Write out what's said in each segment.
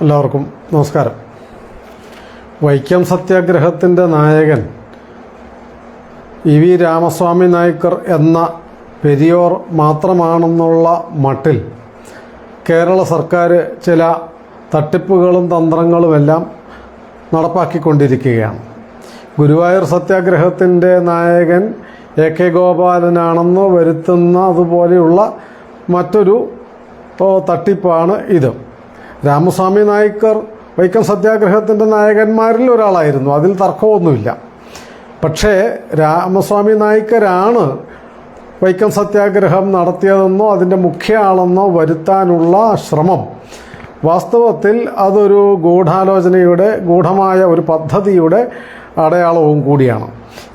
എല്ലാവർക്കും നമസ്കാരം. വൈക്കം സത്യാഗ്രഹത്തിന്റെ നായകൻ ഇ വി രാമസ്വാമി നായ്ക്കർ എന്ന പെരിയോർ മാത്രമാണെന്നുള്ള മട്ടിൽ കേരള സർക്കാർ ചില തട്ടിപ്പുകളും തന്ത്രങ്ങളുമെല്ലാം നടപ്പാക്കിക്കൊണ്ടിരിക്കുകയാണ്. ഗുരുവായൂർ സത്യാഗ്രഹത്തിന്റെ നായകൻ എ കെ ഗോപാലനാണെന്ന് വരുത്തുന്ന അതുപോലെയുള്ള മറ്റൊരു തട്ടിപ്പാണ് ഇത്. രാമസ്വാമി നായ്ക്കർ വൈക്കം സത്യാഗ്രഹത്തിന്റെ നായകന്മാരിൽ ഒരാളായിരുന്നു. അതിൽ തർക്കമൊന്നുമില്ല. പക്ഷേ രാമസ്വാമി നായ്ക്കരാണ് വൈക്കം സത്യാഗ്രഹം നടത്തിയതെന്നോ അതിന്റെ മുഖ്യ ആളെന്നോ വരുത്താനുള്ള ശ്രമം. വാസ്തവത്തിൽ അതൊരു ഗൂഢാലോചനയുടെ ഗൂഢമായ ഒരു പദ്ധതിയുടെ അടയാളവും കൂടിയാണ്.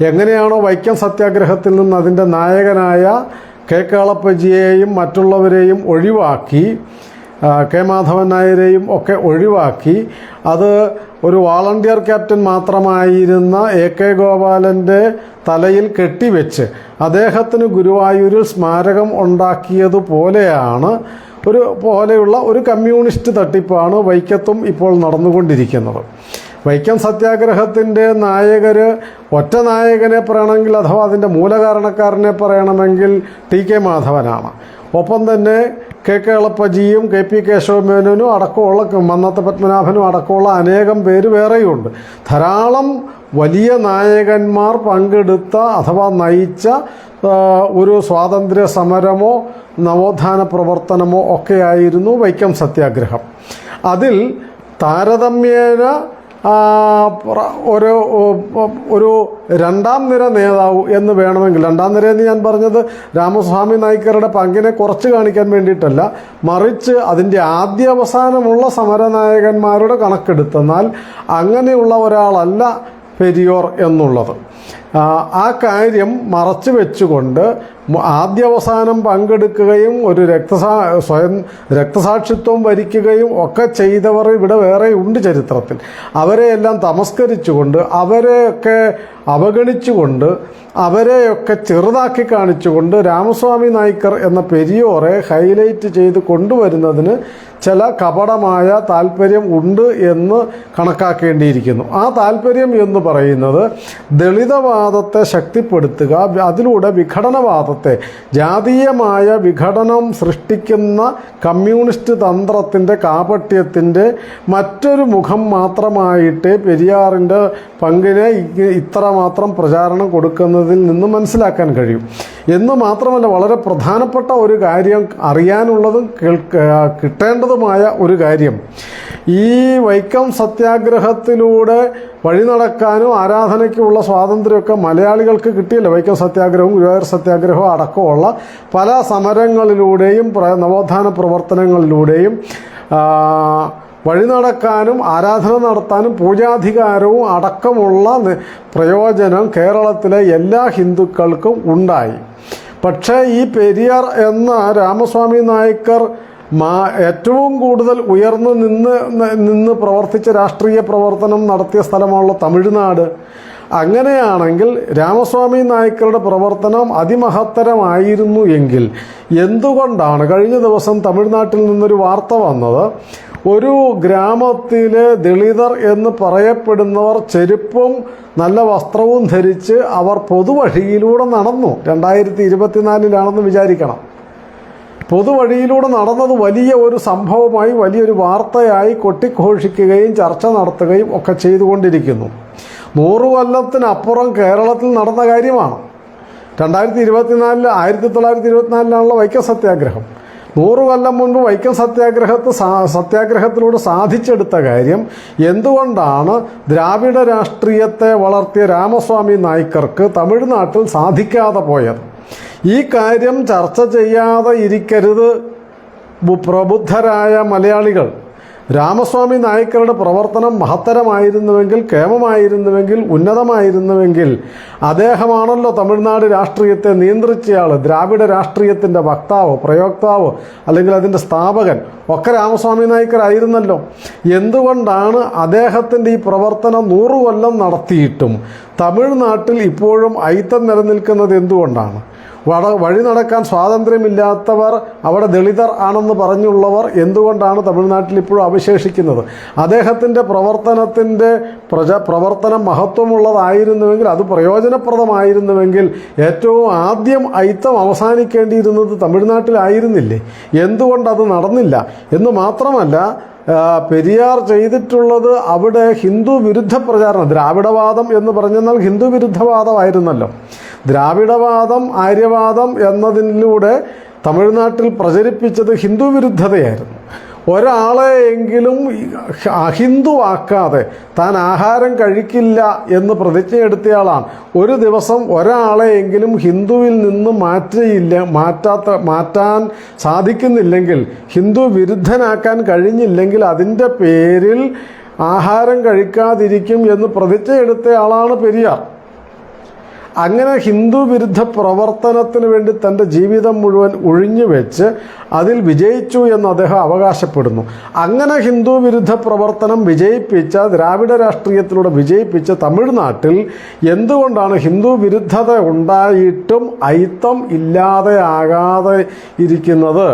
എങ്ങനെയാണോ വൈക്കം സത്യാഗ്രഹത്തിൽ നിന്ന് അതിന്റെ നായകനായ കെ. മറ്റുള്ളവരെയും ഒഴിവാക്കി കെ മാധവൻ നായരെയും ഒക്കെ ഒഴിവാക്കി. അത് ഒരു വാളണ്ടിയർ ക്യാപ്റ്റൻ മാത്രമായിരുന്ന എ കെ ഗോപാലന്റെ തലയിൽ കെട്ടിവെച്ച് അദ്ദേഹത്തിന് ഗുരുവായൂരിൽ സ്മാരകം ഉണ്ടാക്കിയതുപോലെയാണ് ഒരു പോലെയുള്ള ഒരു കമ്മ്യൂണിസ്റ്റ് തട്ടിപ്പാണ് വൈക്കത്തും ഇപ്പോൾ നടന്നുകൊണ്ടിരിക്കുന്നത്. വൈക്കം സത്യാഗ്രഹത്തിന്റെ നായകർ ഒറ്റ നായകനെ പറയണമെങ്കിൽ അഥവാ അതിന്റെ മൂലകാരണക്കാരനെ പറയണമെങ്കിൽ ടി കെ മാധവനാണ്. ഒപ്പം തന്നെ കെ കെ എളപ്പജിയും കെ പി കേശവമേനോനും അടക്കമുള്ള മന്നത്ത പത്മനാഭനും അടക്കമുള്ള അനേകം പേര് വേറെയുണ്ട്. ധാരാളം വലിയ നായകന്മാർ പങ്കെടുത്ത അഥവാ നയിച്ച ഒരു സ്വാതന്ത്ര്യ സമരമോ നവോത്ഥാന പ്രവർത്തനമോ ഒക്കെയായിരുന്നു വൈക്കം സത്യാഗ്രഹം. അതിൽ താരതമ്യേന ഒരു ഒരു രണ്ടാം നിര നേതാവ് എന്ന് വേണമെങ്കിൽ രണ്ടാം നിര എന്ന് ഞാൻ പറഞ്ഞത് രാമസ്വാമി നായ്ക്കരുടെ പങ്കിനെ കുറച്ച് കാണിക്കാൻ വേണ്ടിയിട്ടല്ല മറിച്ച് അതിന്റെ ആദ്യാവസാനമുള്ള സമരനായകന്മാരുടെ കണക്കെടുത്തെന്നാൽ അങ്ങനെയുള്ള ഒരാളല്ല പെരിയോർ എന്നുള്ളത്. ആ, കാര്യം മറച്ചു വെച്ചുകൊണ്ട് ആദ്യാവസാനം പങ്കെടുക്കുകയും ഒരു രക്തസാ സ്വയം രക്തസാക്ഷിത്വം വരിക്കുകയും ഒക്കെ ചെയ്തവർ ഇവിടെ വേറെ ഉണ്ട് ചരിത്രത്തിൽ. അവരെയെല്ലാം തമസ്കരിച്ചുകൊണ്ട് അവരെയൊക്കെ അവഗണിച്ചുകൊണ്ട് അവരെയൊക്കെ ചെറുതാക്കി കാണിച്ചുകൊണ്ട് രാമസ്വാമി നായ്ക്കർ എന്ന പെരിയോറെ ഹൈലൈറ്റ് ചെയ്ത് കൊണ്ടുവരുന്നതിന് ചില കപടമായ താല്പര്യം ഉണ്ട് എന്ന് കണക്കാക്കേണ്ടിയിരിക്കുന്നു. ആ താല്പര്യം എന്ന് പറയുന്നത് ദളിതവാദത്തെ ശക്തിപ്പെടുത്തുക അതിലൂടെ വിഘടനവാദത്തെ ജാതീയമായ വിഘടനം സൃഷ്ടിക്കുന്ന കമ്മ്യൂണിസ്റ്റ് തന്ത്രത്തിന്റെ കാപട്യത്തിന്റെ മറ്റൊരു മുഖം മാത്രമായിട്ട് പെരിയാറിന്റെ പങ്കിനെ ഇത്രമാത്രം പ്രചാരണം കൊടുക്കുന്നതിൽ നിന്ന് മനസ്സിലാക്കാൻ കഴിയും. എന്ന് മാത്രമല്ല വളരെ പ്രധാനപ്പെട്ട ഒരു കാര്യം അറിയാനുള്ളതും കിട്ടേണ്ടതുമായ ഒരു കാര്യം. ഈ വൈക്കം സത്യാഗ്രഹത്തിലൂടെ വഴി നടക്കാനും ആരാധനയ്ക്കുമുള്ള സ്വാതന്ത്ര്യമൊക്കെ മലയാളികൾക്ക് കിട്ടിയില്ല? വൈക്കം സത്യാഗ്രഹവും ഗുരുവായൂർ സത്യാഗ്രഹവും അടക്കമുള്ള പല സമരങ്ങളിലൂടെയും നവോത്ഥാന പ്രവർത്തനങ്ങളിലൂടെയും വഴി നടക്കാനും ആരാധന നടത്താനും പൂജാധികാരവും അടക്കമുള്ള പ്രയോജനം കേരളത്തിലെ എല്ലാ ഹിന്ദുക്കൾക്കും ഉണ്ടായി. പക്ഷേ ഈ പെരിയാർ എന്ന രാമസ്വാമി നായ്ക്കർ മാ ഏറ്റവും കൂടുതൽ ഉയർന്നു നിന്ന് നിന്ന് പ്രവർത്തിച്ച രാഷ്ട്രീയ പ്രവർത്തനം നടത്തിയ സ്ഥലമാണല്ലോ തമിഴ്നാട്. അങ്ങനെയാണെങ്കിൽ രാമസ്വാമി നായ്ക്കളുടെ പ്രവർത്തനം അതിമഹത്തരമായിരുന്നു എങ്കിൽ എന്തുകൊണ്ടാണ്? കഴിഞ്ഞ ദിവസം തമിഴ്നാട്ടിൽ നിന്നൊരു വാർത്ത വന്നത്. ഒരു ഗ്രാമത്തിലെ ദളിതർ എന്ന് പറയപ്പെടുന്നവർ ചെരുപ്പും നല്ല വസ്ത്രവും ധരിച്ച് അവർ പൊതുവഴിയിലൂടെ നടന്നു. രണ്ടായിരത്തി ഇരുപത്തിനാലിലാണെന്ന് വിചാരിക്കണം. പൊതുവഴിയിലൂടെ നടന്നത് വലിയ ഒരു സംഭവമായി വലിയൊരു വാർത്തയായി കൊട്ടിഘോഷിക്കുകയും ചർച്ച നടത്തുകയും ഒക്കെ ചെയ്തുകൊണ്ടിരിക്കുന്നു. നൂറ് കൊല്ലത്തിനപ്പുറം കേരളത്തിൽ നടന്ന കാര്യമാണ്. രണ്ടായിരത്തി ഇരുപത്തിനാലിൽ ആയിരത്തി തൊള്ളായിരത്തി ഇരുപത്തിനാലിലാണുള്ള വൈക്കം സത്യാഗ്രഹം. നൂറ് കൊല്ലം മുൻപ് വൈക്കം സത്യാഗ്രഹത്ത് സത്യാഗ്രഹത്തിലൂടെ സാധിച്ചെടുത്ത കാര്യം എന്തുകൊണ്ടാണ് ദ്രാവിഡ രാഷ്ട്രീയത്തെ വളർത്തിയ രാമസ്വാമി നായ്ക്കർക്ക് തമിഴ്നാട്ടിൽ സാധിക്കാതെ പോയത്? ഈ കാര്യം ചർച്ച ചെയ്യാതെ ഇരിക്കരുത് പ്രബുദ്ധരായ മലയാളികൾ. രാമസ്വാമി നായ്ക്കരുടെ പ്രവർത്തനം മഹത്തരമായിരുന്നുവെങ്കിൽ കേമമായിരുന്നുവെങ്കിൽ ഉന്നതമായിരുന്നുവെങ്കിൽ അദ്ദേഹമാണല്ലോ തമിഴ്നാട് രാഷ്ട്രീയത്തെ നിയന്ത്രിച്ചയാൾ ദ്രാവിഡ രാഷ്ട്രീയത്തിന്റെ വക്താവ് പ്രയോക്താവ് അല്ലെങ്കിൽ അതിന്റെ സ്ഥാപകൻ. ഒക്കെ രാമസ്വാമി നായ്ക്കരായിരുന്നല്ലോ. എന്തുകൊണ്ടാണ് അദ്ദേഹത്തിന്റെ ഈ പ്രവർത്തനം നൂറു കൊല്ലം നടത്തിയിട്ടും തമിഴ്നാട്ടിൽ ഇപ്പോഴും ഐത്തം നിലനിൽക്കുന്നത് എന്തുകൊണ്ടാണ്? വഴി നടക്കാൻ സ്വാതന്ത്ര്യമില്ലാത്തവർ അവിടെ ദളിതർ ആണെന്ന് പറഞ്ഞുള്ളവർ എന്തുകൊണ്ടാണ് തമിഴ്നാട്ടിൽ ഇപ്പോഴും അവശേഷിക്കുന്നത്? അദ്ദേഹത്തിന്റെ പ്രവർത്തനത്തിന്റെ പ്രജ പ്രവർത്തനം മഹത്വമുള്ളതായിരുന്നുവെങ്കിൽ അത് പ്രയോജനപ്രദമായിരുന്നുവെങ്കിൽ ഏറ്റവും ആദ്യം അയിത്തം അവസാനിക്കേണ്ടിയിരുന്നത് തമിഴ്നാട്ടിലായിരുന്നില്ലേ? എന്തുകൊണ്ടത് നടന്നില്ല? എന്ന് മാത്രമല്ല പെരിയാർ ചെയ്തിട്ടുള്ളത് അവിടെ ഹിന്ദു വിരുദ്ധ പ്രചാരണം ദ്രാവിഡവാദം എന്ന് പറഞ്ഞെന്നാൽ ഹിന്ദു വിരുദ്ധവാദമായിരുന്നല്ലോ. ദ്രാവിഡവാദം ആര്യവാദം എന്നതിലൂടെ തമിഴ്നാട്ടിൽ പ്രചരിപ്പിച്ചത് ഹിന്ദു വിരുദ്ധതയായിരുന്നു. ഒരാളെ എങ്കിലും അഹിന്ദുവാക്കാതെ താൻ ആഹാരം കഴിക്കില്ല എന്ന് പ്രതിജ്ഞയെടുത്തയാളാണ്. ഒരു ദിവസം ഒരാളെ എങ്കിലും ഹിന്ദുവിൽ നിന്ന് മാറ്റിയില്ല മാറ്റാത്ത മാറ്റാൻ സാധിക്കുന്നില്ലെങ്കിൽ ഹിന്ദു വിരുദ്ധനാക്കാൻ കഴിഞ്ഞില്ലെങ്കിൽ അതിന്റെ പേരിൽ ആഹാരം കഴിക്കാതിരിക്കും എന്ന് പ്രതിജ്ഞയെടുത്തയാളാണ് പെരിയാർ. അങ്ങനെ ഹിന്ദു വിരുദ്ധ പ്രവർത്തനത്തിന് വേണ്ടി തന്റെ ജീവിതം മുഴുവൻ ഒഴിഞ്ഞു വെച്ച് അതിൽ വിജയിച്ചു എന്ന് അദ്ദേഹം അവകാശപ്പെടുന്നു. അങ്ങനെ ഹിന്ദു വിരുദ്ധ പ്രവർത്തനം വിജയിപ്പിച്ച ദ്രാവിഡ രാഷ്ട്രീയത്തിലൂടെ വിജയിപ്പിച്ച തമിഴ്നാട്ടിൽ എന്തുകൊണ്ടാണ് ഹിന്ദു വിരുദ്ധത ഉണ്ടായിട്ടും അയിത്തം ഇല്ലാതെ ആകാതെ ഇരിക്കുന്നത്?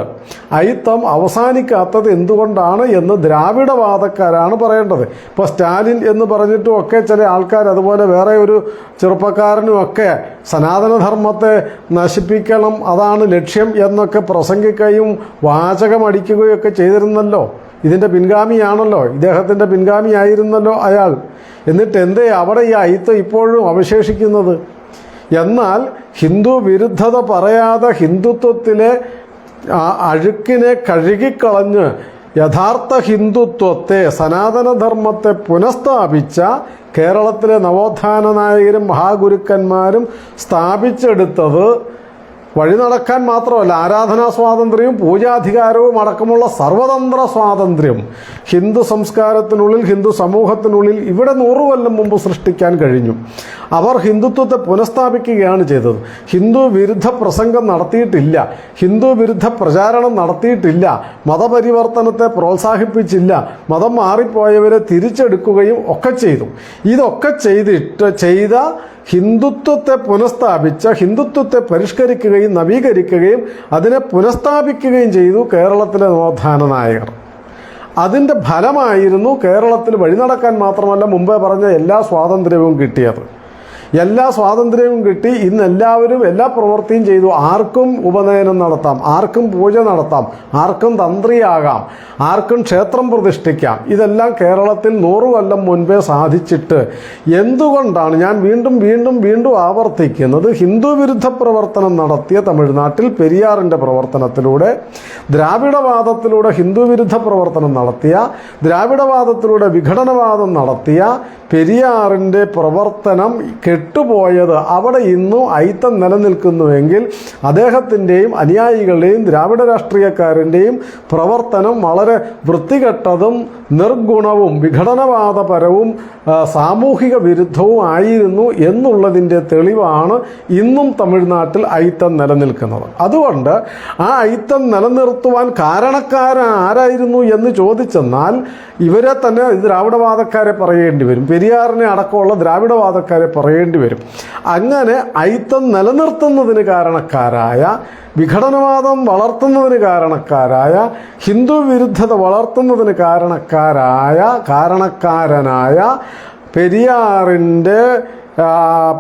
അയിത്തം അവസാനിക്കാത്തത് എന്തുകൊണ്ടാണ് എന്ന് ദ്രാവിഡവാദക്കാരാണ് പറയേണ്ടത്. ഇപ്പോൾ സ്റ്റാലിൻ എന്ന് പറഞ്ഞിട്ടും ഒക്കെ ചില ആൾക്കാർ അതുപോലെ വേറെ ഒരു ചെറുപ്പക്കാരനും ഒക്കെ സനാതനധർമ്മത്തെ നശിപ്പിക്കണം അതാണ് ലക്ഷ്യം എന്നൊക്കെ പ്രസംഗിക്കുകയും വാചകമടിക്കുകയും ഒക്കെ ചെയ്തിരുന്നല്ലോ. ഇതിന്റെ പിൻഗാമിയാണല്ലോ ഇദ്ദേഹത്തിന്റെ പിൻഗാമിയായിരുന്നല്ലോ അയാൾ. എന്നിട്ട് എന്തേ അവിടെ ഈ അയിത്തം ഇപ്പോഴും അവശേഷിക്കുന്നത്? എന്നാൽ ഹിന്ദു വിരുദ്ധത പറയാതെ ഹിന്ദുത്വത്തിലെ അഴുക്കിനെ കഴുകിക്കളഞ്ഞ് യഥാർത്ഥ ഹിന്ദുത്വത്തെ സനാതനധർമ്മത്തെ പുനഃസ്ഥാപിച്ച കേരളത്തിലെ നവോത്ഥാന നായകരും മഹാഗുരുക്കന്മാരും സ്ഥാപിച്ചെടുത്തത് വഴി നടക്കാൻ മാത്രമല്ല ആരാധനാ സ്വാതന്ത്ര്യവും പൂജാധികാരവും അടക്കമുള്ള സർവതന്ത്ര സ്വാതന്ത്ര്യം ഹിന്ദു സംസ്കാരത്തിനുള്ളിൽ ഹിന്ദു സമൂഹത്തിനുള്ളിൽ ഇവിടെ നൂറു കൊല്ലം മുമ്പ് സൃഷ്ടിക്കാൻ കഴിഞ്ഞു. അവർ ഹിന്ദുത്വത്തെ പുനഃസ്ഥാപിക്കുകയാണ് ചെയ്തത്. ഹിന്ദു വിരുദ്ധ പ്രസംഗം നടത്തിയിട്ടില്ല. ഹിന്ദു വിരുദ്ധ പ്രചാരണം നടത്തിയിട്ടില്ല. മതപരിവർത്തനത്തെ പ്രോത്സാഹിപ്പിച്ചില്ല. മതം മാറിപ്പോയവരെ തിരിച്ചെടുക്കുകയും ഒക്കെ ചെയ്തു. ഇതൊക്കെ ചെയ്തിട്ട് ചെയ്ത ഹിന്ദുത്വത്തെ പുനഃസ്ഥാപിച്ച ഹിന്ദുത്വത്തെ പരിഷ്കരിക്കുകയും നവീകരിക്കുകയും അതിനെ പുനഃസ്ഥാപിക്കുകയും ചെയ്തു കേരളത്തിലെ നവോത്ഥാന നായകർ. അതിന്റെ ഫലമായിരുന്നു കേരളത്തിൽ വഴി നടക്കാൻ മാത്രമല്ല മുമ്പേ പറഞ്ഞ എല്ലാ സ്വാതന്ത്ര്യവും കിട്ടിയത്. എല്ലാ സ്വാതന്ത്ര്യവും കിട്ടി ഇന്ന് എല്ലാവരും എല്ലാ പ്രവൃത്തിയും ചെയ്തു. ആർക്കും ഉപനയനം നടത്താം. ആർക്കും പൂജ നടത്താം. ആർക്കും തന്ത്രിയാകാം. ആർക്കും ക്ഷേത്രം പ്രതിഷ്ഠിക്കാം. ഇതെല്ലാം കേരളത്തിൽ നൂറു കൊല്ലം മുൻപേ സാധിച്ചിട്ട് എന്തുകൊണ്ടാണ് ഞാൻ വീണ്ടും വീണ്ടും വീണ്ടും ആവർത്തിക്കുന്നത്? ഹിന്ദു വിരുദ്ധ പ്രവർത്തനം നടത്തിയ തമിഴ്നാട്ടിൽ പെരിയാറിന്റെ പ്രവർത്തനത്തിലൂടെ ദ്രാവിഡവാദത്തിലൂടെ ഹിന്ദു വിരുദ്ധ പ്രവർത്തനം നടത്തിയ ദ്രാവിഡവാദത്തിലൂടെ വിഘടനവാദം നടത്തിയ പെരിയാറിന്റെ പ്രവർത്തനം കെട്ടുപോയത് അവിടെ ഇന്നും ഐത്തം നിലനിൽക്കുന്നുവെങ്കിൽ അദ്ദേഹത്തിന്റെയും അനുയായികളുടെയും ദ്രാവിഡ രാഷ്ട്രീയക്കാരന്റെയും പ്രവർത്തനം വളരെ വൃത്തികെട്ടതും നിർഗുണവും വിഘടനവാദപരവും സാമൂഹിക വിരുദ്ധവും ആയിരുന്നു എന്നുള്ളതിന്റെ തെളിവാണ് ഇന്നും തമിഴ്നാട്ടിൽ ഐത്തം നിലനിൽക്കുന്നത്. അതുകൊണ്ട് ആ ഐത്തം നിലനിർത്തുവാൻ കാരണക്കാരായിരുന്നു എന്ന് ചോദിച്ചെന്നാൽ ഇവരെ തന്നെ ദ്രാവിഡവാദക്കാരെ പറയേണ്ടി വരും. പെരിയാറിനെ അടക്കമുള്ള ദ്രാവിഡവാദക്കാരെ പറയേണ്ടി വരും അങ്ങനെ ഐത്തം നിലനിർത്തുന്നതിന് കാരണക്കാരായ വിഘടനവാദം വളർത്തുന്നതിന് കാരണക്കാരായ ഹിന്ദു വിരുദ്ധത വളർത്തുന്നതിന് കാരണക്കാരായ കാരണക്കാരനായ പെരിയാറിന്റെ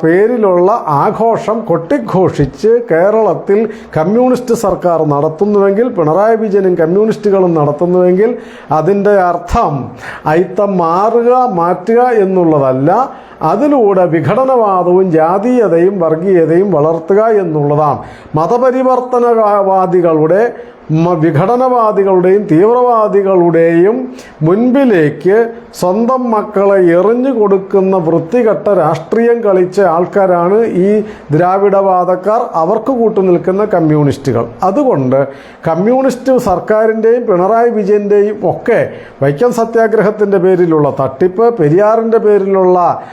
പേരിലുള്ള ആഘോഷം കൊട്ടിഘോഷിച്ച് കേരളത്തിൽ കമ്മ്യൂണിസ്റ്റ് സർക്കാർ നടത്തുന്നുവെങ്കിൽ പിണറായി വിജയനും കമ്മ്യൂണിസ്റ്റുകളും നടത്തുന്നുവെങ്കിൽ അതിന്റെ അർത്ഥം അയിത്തം മാറുക മാറ്റുക എന്നുള്ളതല്ല അതിലൂടെ വിഘടനവാദവും ജാതീയതയും വർഗീയതയും വളർത്തുക എന്നുള്ളതാണ്. മതപരിവർത്തനവാദികളുടെ വിഘടനവാദികളുടെയും തീവ്രവാദികളുടെയും മുൻപിലേക്ക് സ്വന്തം മക്കളെ എറിഞ്ഞു കൊടുക്കുന്ന വൃത്തികെട്ട രാഷ്ട്രീയം കളിച്ച ആൾക്കാരാണ് ഈ ദ്രാവിഡവാദക്കാർ. അവർക്ക് കൂട്ടുനിൽക്കുന്ന കമ്മ്യൂണിസ്റ്റുകൾ. അതുകൊണ്ട് കമ്മ്യൂണിസ്റ്റ് സർക്കാരിന്റെയും പിണറായി വിജയന്റെയും ഒക്കെ വൈക്കം സത്യാഗ്രഹത്തിന്റെ പേരിലുള്ള തട്ടിപ്പ് പെരിയാറിന്റെ പേരിലുള്ള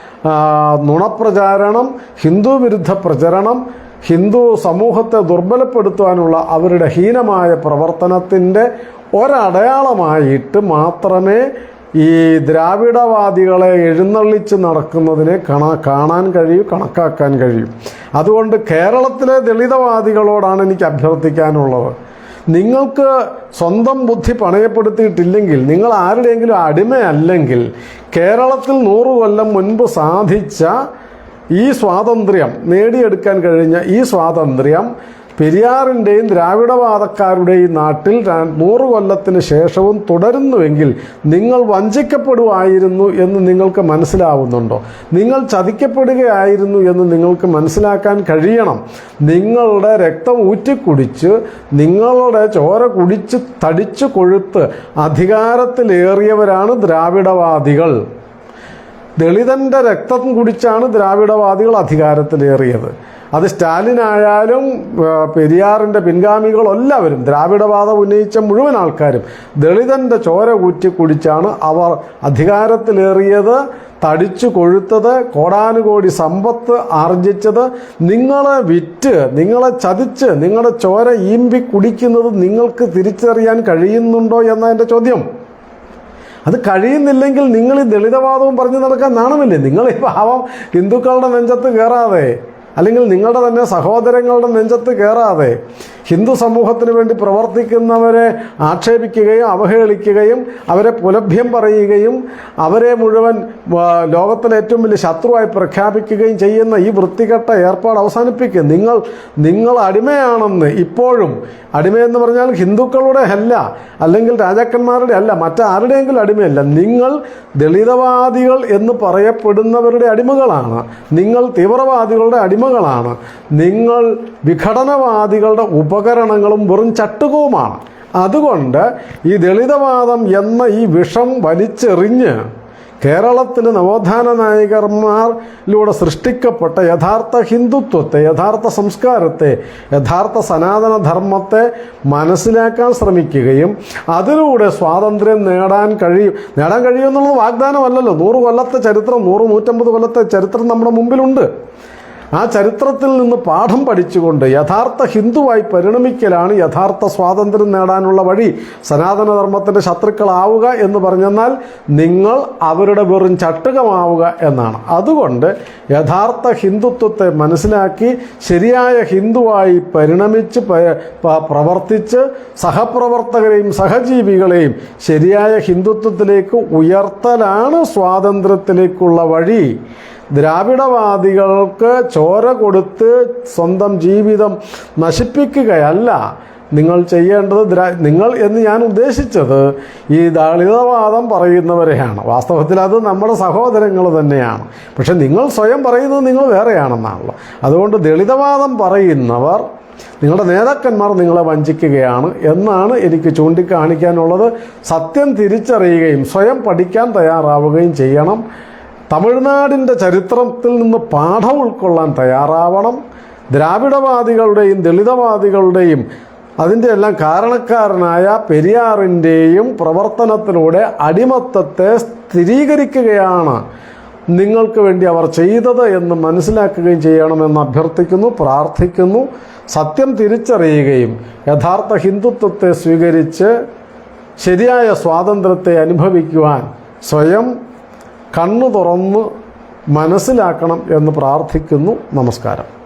നുണപ്രചാരണം ഹിന്ദു വിരുദ്ധ പ്രചരണം ഹിന്ദു സമൂഹത്തെ ദുർബലപ്പെടുത്തുവാനുള്ള അവരുടെ ഹീനമായ പ്രവർത്തനത്തിന്റെ ഒരടയാളമായിട്ട് മാത്രമേ ഈ ദ്രാവിഡവാദികളെ എഴുന്നള്ളിച്ച് നടക്കുന്നതിനെ കണ കാണാൻ കഴിയും കണക്കാക്കാൻ കഴിയും. അതുകൊണ്ട് കേരളത്തിലെ ദളിതവാദികളോടാണ് എനിക്ക് അഭ്യർത്ഥിക്കാനുള്ളത്. നിങ്ങൾക്ക് സ്വന്തം ബുദ്ധി പണയപ്പെടുത്തിയിട്ടില്ലെങ്കിൽ നിങ്ങൾ ആരുടെയെങ്കിലും അടിമയല്ലെങ്കിൽ കേരളത്തിൽ നൂറു കൊല്ലം മുൻപ് സാധിച്ച ഈ സ്വാതന്ത്ര്യം നേടിയെടുക്കാൻ കഴിഞ്ഞ ഈ സ്വാതന്ത്ര്യം പെരിയാറിന്റെയും ദ്രാവിഡവാദക്കാരുടെയും നാട്ടിൽ നൂറ് കൊല്ലത്തിന് ശേഷവും തുടരുന്നുവെങ്കിൽ നിങ്ങൾ വഞ്ചിക്കപ്പെടുമായിരുന്നു എന്ന് നിങ്ങൾക്ക് മനസ്സിലാവുന്നുണ്ടോ? നിങ്ങൾ ചതിക്കപ്പെടുകയായിരുന്നു എന്ന് നിങ്ങൾക്ക് മനസ്സിലാക്കാൻ കഴിയണം. നിങ്ങളുടെ രക്തം ഊറ്റിക്കുടിച്ച് നിങ്ങളുടെ ചോര കുടിച്ച് തടിച്ചു കൊഴുത്ത് അധികാരത്തിലേറിയവരാണ് ദ്രാവിഡവാദികൾ. ദളിതന്റെ രക്തം കുടിച്ചാണ് ദ്രാവിഡവാദികൾ അധികാരത്തിലേറിയത്. അത് സ്റ്റാലിനായാലും പെരിയാറിന്റെ പിൻഗാമികളെല്ലാവരും ദ്രാവിഡവാദം ഉന്നയിച്ച മുഴുവൻ ആൾക്കാരും ദളിതന്റെ ചോര കൂറ്റി കുടിച്ചാണ് അവർ അധികാരത്തിലേറിയത് തടിച്ചു കൊഴുത്തത് കോടാനുകോടി സമ്പത്ത് ആർജിച്ചത്. നിങ്ങളെ വിറ്റ് നിങ്ങളെ ചതിച്ച് നിങ്ങളുടെ ചോര ഈമ്പി കുടിക്കുന്നത് നിങ്ങൾക്ക് തിരിച്ചറിയാൻ കഴിയുന്നുണ്ടോ എന്നതിന്റെ ചോദ്യം. അത് കഴിയുന്നില്ലെങ്കിൽ നിങ്ങൾ ഈ ദളിതവാദവും പറഞ്ഞു നടക്കാൻ നാണമില്ലേ? നിങ്ങൾ ഈ പാവം ഹിന്ദുക്കളുടെ നെഞ്ചത്ത് കയറാതെ അല്ലെങ്കിൽ നിങ്ങളുടെ തന്നെ സഹോദരങ്ങളുടെ നെഞ്ചത്ത് കയറാതെ ഹിന്ദു സമൂഹത്തിന് വേണ്ടി പ്രവർത്തിക്കുന്നവരെ ആക്ഷേപിക്കുകയും അവഹേളിക്കുകയും അവരെ പുലഭ്യം പറയുകയും അവരെ മുഴുവൻ ലോകത്തിലെ ഏറ്റവും വലിയ ശത്രുവായി പ്രഖ്യാപിക്കുകയും ചെയ്യുന്ന ഈ വൃത്തികെട്ട ഏർപ്പാട് അവസാനിപ്പിക്കുക. നിങ്ങൾ നിങ്ങൾ അടിമയാണെന്ന് ഇപ്പോഴും അടിമയെന്ന് പറഞ്ഞാൽ ഹിന്ദുക്കളുടെ അല്ല അല്ലെങ്കിൽ രാജാക്കന്മാരുടെ അല്ല മറ്റാരുടെയെങ്കിലും അടിമയല്ല. നിങ്ങൾ ദളിതവാദികൾ എന്ന് പറയപ്പെടുന്നവരുടെ അടിമകളാണ്. നിങ്ങൾ തീവ്രവാദികളുടെ അടിമകളാണ് നിങ്ങൾ വിഘടനവാദികളുടെ ഉപകരണങ്ങളും വെറും ചട്ടുകവുമാണ്. അതുകൊണ്ട് ഈ ദളിതവാദം എന്ന ഈ വിഷം വലിച്ചെറിഞ്ഞ് കേരളത്തിന് നവോത്ഥാന നായകന്മാരിലൂടെ സൃഷ്ടിക്കപ്പെട്ട യഥാർത്ഥ ഹിന്ദുത്വത്തെ യഥാർത്ഥ സംസ്കാരത്തെ യഥാർത്ഥ സനാതന ധർമ്മത്തെ മനസ്സിലാക്കാൻ ശ്രമിക്കുകയും അതിലൂടെ സ്വാതന്ത്ര്യം നേടാൻ കഴിയും നേടാൻ കഴിയുമെന്നുള്ളത് വാഗ്ദാനമല്ലല്ലോ. നൂറ് കൊല്ലത്തെ ചരിത്രം നൂറ് നൂറ്റമ്പത് കൊല്ലത്തെ ചരിത്രം നമ്മുടെ മുമ്പിലുണ്ട്. ആ ചരിത്രത്തിൽ നിന്ന് പാഠം പഠിച്ചുകൊണ്ട് യഥാർത്ഥ ഹിന്ദുവായി പരിണമിക്കലാണ് യഥാർത്ഥ സ്വാതന്ത്ര്യം നേടാനുള്ള വഴി. സനാതനധർമ്മത്തിന്റെ ശത്രുക്കളാവുക എന്ന് പറഞ്ഞെന്നാൽ നിങ്ങൾ അവരുടെ വെറും ചട്ടുകമാവുക എന്നാണ്. അതുകൊണ്ട് യഥാർത്ഥ ഹിന്ദുത്വത്തെ മനസ്സിലാക്കി ശരിയായ ഹിന്ദുവായി പരിണമിച്ച് പ്രവർത്തിച്ച് സഹപ്രവർത്തകരെയും സഹജീവികളെയും ശരിയായ ഹിന്ദുത്വത്തിലേക്ക് ഉയർത്തലാണ് സ്വാതന്ത്ര്യത്തിലേക്കുള്ള വഴി. ദ്രാവിഡവാദികൾക്ക് ചോര കൊടുത്ത് സ്വന്തം ജീവിതം നശിപ്പിക്കുകയല്ല. നിങ്ങൾ ചെയ്യേണ്ടത് നിങ്ങൾ എന്ന് ഞാൻ ഉദ്ദേശിച്ചത് ഈ ദളിതവാദം പറയുന്നവരെയാണ്. വാസ്തവത്തിൽ അത് നമ്മുടെ സഹോദരങ്ങൾ തന്നെയാണ്. പക്ഷെ നിങ്ങൾ സ്വയം പറയുന്നത് നിങ്ങൾ വേറെയാണെന്നാണല്ലോ. അതുകൊണ്ട് ദളിതവാദം പറയുന്നവർ നിങ്ങളുടെ നേതാക്കന്മാർ നിങ്ങളെ വഞ്ചിക്കുകയാണ് എന്നാണ് എനിക്ക് ചൂണ്ടിക്കാണിക്കാനുള്ളത്. സത്യം തിരിച്ചറിയുകയും സ്വയം പഠിക്കാൻ തയ്യാറാവുകയും ചെയ്യണം. തമിഴ്നാടിന്റെ ചരിത്രത്തിൽ നിന്ന് പാഠം ഉൾക്കൊള്ളാൻ തയ്യാറാവണം. ദ്രാവിഡവാദികളുടെയും ദളിതവാദികളുടെയും അതിന്റെ എല്ലാം കാരണക്കാരനായ പെരിയാറിന്റെയും പ്രവർത്തനത്തിലൂടെ അടിമത്തത്തെ സ്ഥിരീകരിക്കുകയാണ് നിങ്ങൾക്ക് വേണ്ടി അവർ ചെയ്തത് എന്ന് മനസ്സിലാക്കുകയും ചെയ്യണമെന്ന് അഭ്യർത്ഥിക്കുന്നു പ്രാർത്ഥിക്കുന്നു. സത്യം തിരിച്ചറിയുകയും യഥാർത്ഥ ഹിന്ദുത്വത്തെ സ്വീകരിച്ച് ശരിയായ സ്വാതന്ത്ര്യത്തെ അനുഭവിക്കുവാൻ സ്വയം കണ്ണു തുറന്ന് മനസ്സിലാക്കണം എന്ന് പ്രാർത്ഥിക്കുന്നു. നമസ്കാരം.